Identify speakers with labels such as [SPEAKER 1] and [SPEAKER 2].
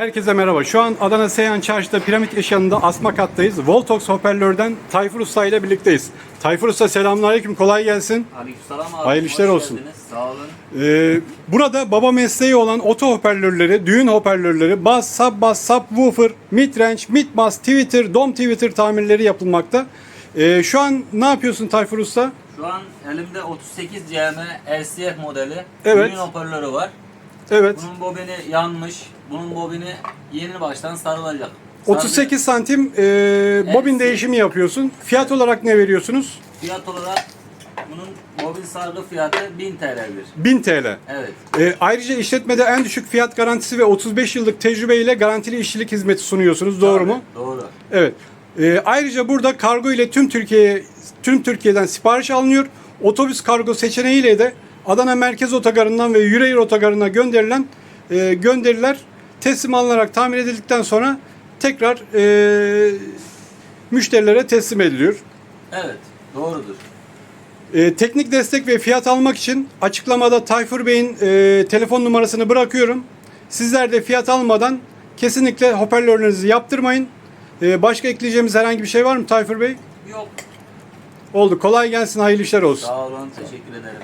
[SPEAKER 1] Herkese merhaba. Şu an Adana Seyhan Çarşı'da Piramit İş yanında asma kattayız. Voltox hoparlörden Tayfur Usta ile birlikteyiz. Tayfur Usta selamünaleyküm. Kolay gelsin.
[SPEAKER 2] Aleykümselam abi.
[SPEAKER 1] Hayırlı işler
[SPEAKER 2] Hoş
[SPEAKER 1] olsun.
[SPEAKER 2] geldiniz. Sağ olun.
[SPEAKER 1] Ee, burada baba mesleği olan oto hoparlörleri, düğün hoparlörleri, bass, sub bass, subwoofer, mid range, mid bass, tweeter, dom tweeter tamirleri yapılmakta. Ee, şu an ne yapıyorsun Tayfur Usta?
[SPEAKER 2] Şu an elimde 38 CM LCF modeli
[SPEAKER 1] Evet.
[SPEAKER 2] düğün hoparlörü var.
[SPEAKER 1] Evet.
[SPEAKER 2] Bunun bobini yanmış. Bunun bobini yeni baştan sarılacak.
[SPEAKER 1] 38 santim e, bobin
[SPEAKER 2] Evet.
[SPEAKER 1] değişimi yapıyorsun. Fiyat olarak ne veriyorsunuz?
[SPEAKER 2] Fiyat olarak bunun bobin sargı fiyatı 1000 TL'dir.
[SPEAKER 1] 1000 TL.
[SPEAKER 2] Evet.
[SPEAKER 1] E, ayrıca işletmede en düşük fiyat garantisi ve 35 yıllık tecrübe ile garantili işçilik hizmeti sunuyorsunuz. Doğru mu?
[SPEAKER 2] Doğru.
[SPEAKER 1] Evet. E, ayrıca burada kargo ile tüm Türkiye'ye tüm Türkiye'den sipariş alınıyor. Otobüs kargo seçeneğiyle de Adana Merkez Otogarı'ndan ve Yüreğir Otogarı'na gönderilen e, gönderiler teslim alınarak tamir edildikten sonra tekrar e, müşterilere teslim ediliyor.
[SPEAKER 2] Evet. Doğrudur.
[SPEAKER 1] E, teknik destek ve fiyat almak için açıklamada Tayfur Bey'in e, telefon numarasını bırakıyorum. Sizler de fiyat almadan kesinlikle hoparlörlerinizi yaptırmayın. E, başka ekleyeceğimiz herhangi bir şey var mı Tayfur Bey?
[SPEAKER 2] Yok.
[SPEAKER 1] Oldu. Kolay gelsin. Hayırlı işler olsun.
[SPEAKER 2] Sağ olun. Teşekkür ederim.